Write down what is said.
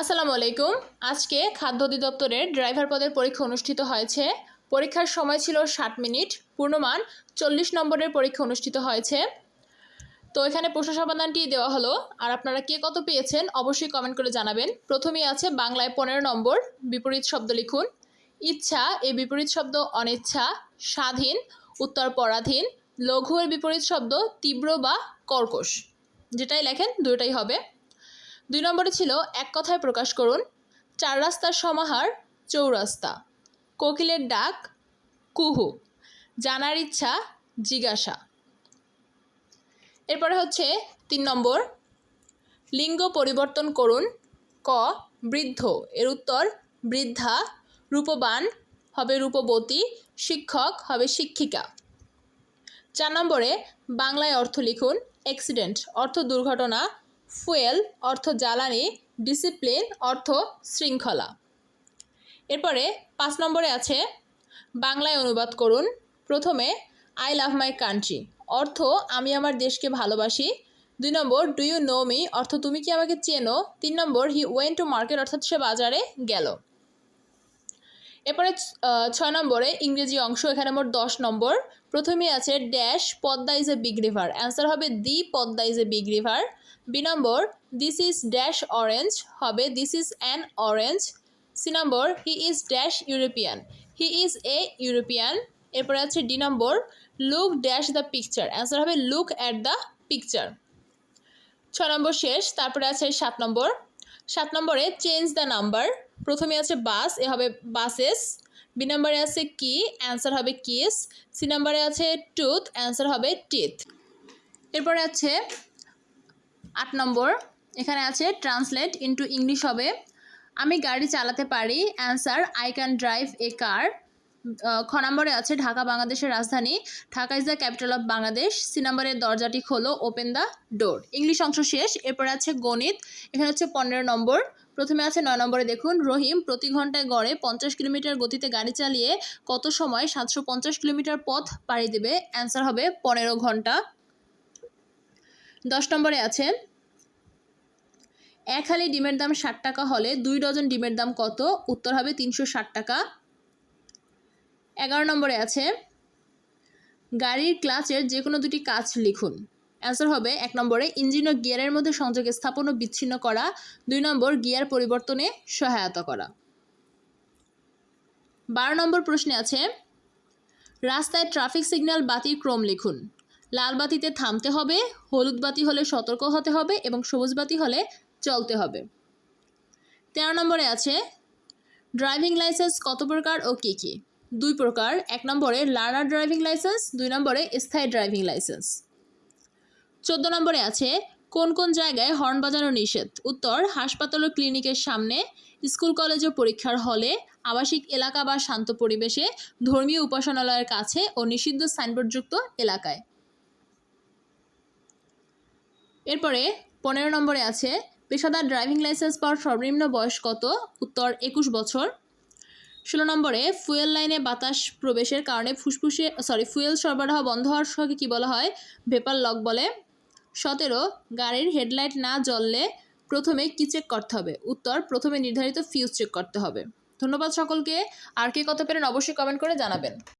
আসসালামু আলাইকুম। আজকে খাদ্য অধিদপ্তরের ড্রাইভার পদের পরীক্ষা অনুষ্ঠিত হয়েছে। পরীক্ষার সময় ছিল ষাট মিনিট, পূর্ণমান চল্লিশ নম্বরের পরীক্ষা অনুষ্ঠিত হয়েছে। তো এখানে প্রশ্ন সমাধানটি দেওয়া হলো। আর আপনারা কে কত পেয়েছেন অবশ্যই কমেন্ট করে জানাবেন। প্রথমেই আছে বাংলায় পনেরো নম্বর, বিপরীত শব্দ লিখুন। ইচ্ছা, এ বিপরীত শব্দ অনিচ্ছা, স্বাধীন, উত্তর পরাধীন, লঘু এর বিপরীত শব্দ তীব্র বা কর্কশ। যেটাই লেখেন দুটোই হবে। দুই নম্বরে ছিল, এক কথায় প্রকাশ করুন, চার রাস্তার সমাহার, চৌরাস্তা। কোকিলের ডাক, কুহু। জানার ইচ্ছা, জিজ্ঞাসা। এরপরে হচ্ছে তিন নম্বর, লিঙ্গ পরিবর্তন করুন, ক, বৃদ্ধ। এর উত্তর, বৃদ্ধা, রূপবান, হবে রূপবতী, শিক্ষক, হবে শিক্ষিকা। চার নম্বরে, বাংলায় অর্থ লিখুন, অ্যাক্সিডেন্ট, অর্থ দুর্ঘটনা ফুয়েল, অর্থ জ্বালানি, ডিসিপ্লিন, অর্থ শৃঙ্খলা। এরপরে পাঁচ নম্বরে আছে, বাংলায় অনুবাদ করুন। প্রথমে আই লাভ মাই কান্ট্রি অর্থ, আমি আমার দেশকে ভালোবাসি দুই number do you know me অর্থ, তুমি কি আমাকে চেনো তিন number he went to market অর্থাৎ সে বাজারে গেল। এরপরে ছয় নম্বরে ইংরেজি অংশ, এখানে মোট দশ নম্বর। প্রথমে আছে dash, Padma is a big river. Answer হবে দি, Padma is a big river. B number, this is dash orange, হবে this is an orange. C number, he is dash European. He is a European. এরপরে আছে D number, look dash the picture. Answer হবে look at the picture. ছ নম্বর শেষ, তারপরে আছে সাত নম্বর। সাত নম্বরে চেঞ্জ দ্য নাম্বার। প্রথমে আছে বাস, এ হবে বাসেস, বি নম্বরে আছে কি, অ্যান্সার হবে কিস, সি নম্বরে আছে টুথ, অ্যান্সার হবে টিথ। এরপরে আছে আট নম্বর, এখানে আছে ট্রান্সলেট ইনটু ইংলিশ হবে, আমি গাড়ি চালাতে পারি, answer, I can drive a car, খ নম্বরে আছে ঢাকা, বাংলাদেশের রাজধানী, Dhaka is the capital of Bangladesh, C নম্বরের দরজাটি খোলো, ওপেন দ্য ডোর। ইংলিশ অংশ শেষ, এরপরে আছে গণিত, এখানে হচ্ছে পনেরো নম্বর প্রথমে আছে নয় নম্বরে দেখুন, রহিম প্রতি ঘন্টায় গড়ে পঞ্চাশ কিলোমিটার গতিতে গাড়ি চালিয়ে কত সময় সাতশো পঞ্চাশ কিলোমিটার পথ পাড়ি দেবে? অ্যান্সার হবে পনেরো ঘণ্টা। দশ নম্বরে আছে, এক হালি ডিমের দাম ষাট টাকা হলে দুই ডজন ডিমের দাম কত? উত্তর হবে তিনশো ষাট টাকা। এগারো নম্বরে আছে, গাড়ির ক্লাচের যে কোনো দুটি কাজ লিখুন। অ্যান্সার হবে, এক নম্বরে ইঞ্জিন ও গিয়ারের মধ্যে সংযোগ স্থাপন ও বিচ্ছিন্ন করা। দুই নম্বর গিয়ার পরিবর্তনে সহায়তা করা। বারো নম্বর প্রশ্নে আছে, রাস্তায় ট্রাফিক সিগন্যাল বাতির ক্রম লিখুন। লাল বাতিতে থামতে হবে, হলুদ বাতি হলে সতর্ক হতে হবে এবং সবুজ বাতি হলে চলতে হবে। তেরো নম্বরে আছে ড্রাইভিং লাইসেন্স কত প্রকার ও কী কী? দুই প্রকার, এক নম্বরে লার্নার ড্রাইভিং লাইসেন্স দুই নম্বরে স্থায়ী ড্রাইভিং লাইসেন্স চোদ্দ নম্বরে আছে, কোন কোন জায়গায় হর্ন বাজানো নিষেধ? উত্তর, হাসপাতাল ও ক্লিনিকের সামনে, স্কুল, কলেজ ও পরীক্ষার হলে, আবাসিক এলাকা বা শান্ত পরিবেশে, ধর্মীয় উপাসনালয়ের কাছে ও নিষিদ্ধ সাইনবোর্ডযুক্ত এলাকায়। এরপরে পনেরো নম্বরে আছে, পেশাদার ড্রাইভিং লাইসেন্স পাওয়ার সর্বনিম্ন বয়স কত? উত্তর, একুশ বছর। ষোলো নম্বরে, ফুয়েল লাইনে বাতাস প্রবেশের কারণে ফুসফুসে সরি ফুয়েল সরবরাহ বন্ধ হওয়ার সঙ্গে কী বলা হয়? ভেপার লক বলে। সতেরো, গাড়ির হেডলাইট না জ্বললে প্রথমে কি চেক করতে হবে? উত্তর, প্রথমে নির্ধারিত ফিউজ চেক করতে হবে। ধন্যবাদ সকলকে। আর কে কত পেরেন অবশ্যই কমেন্ট করে জানাবেন।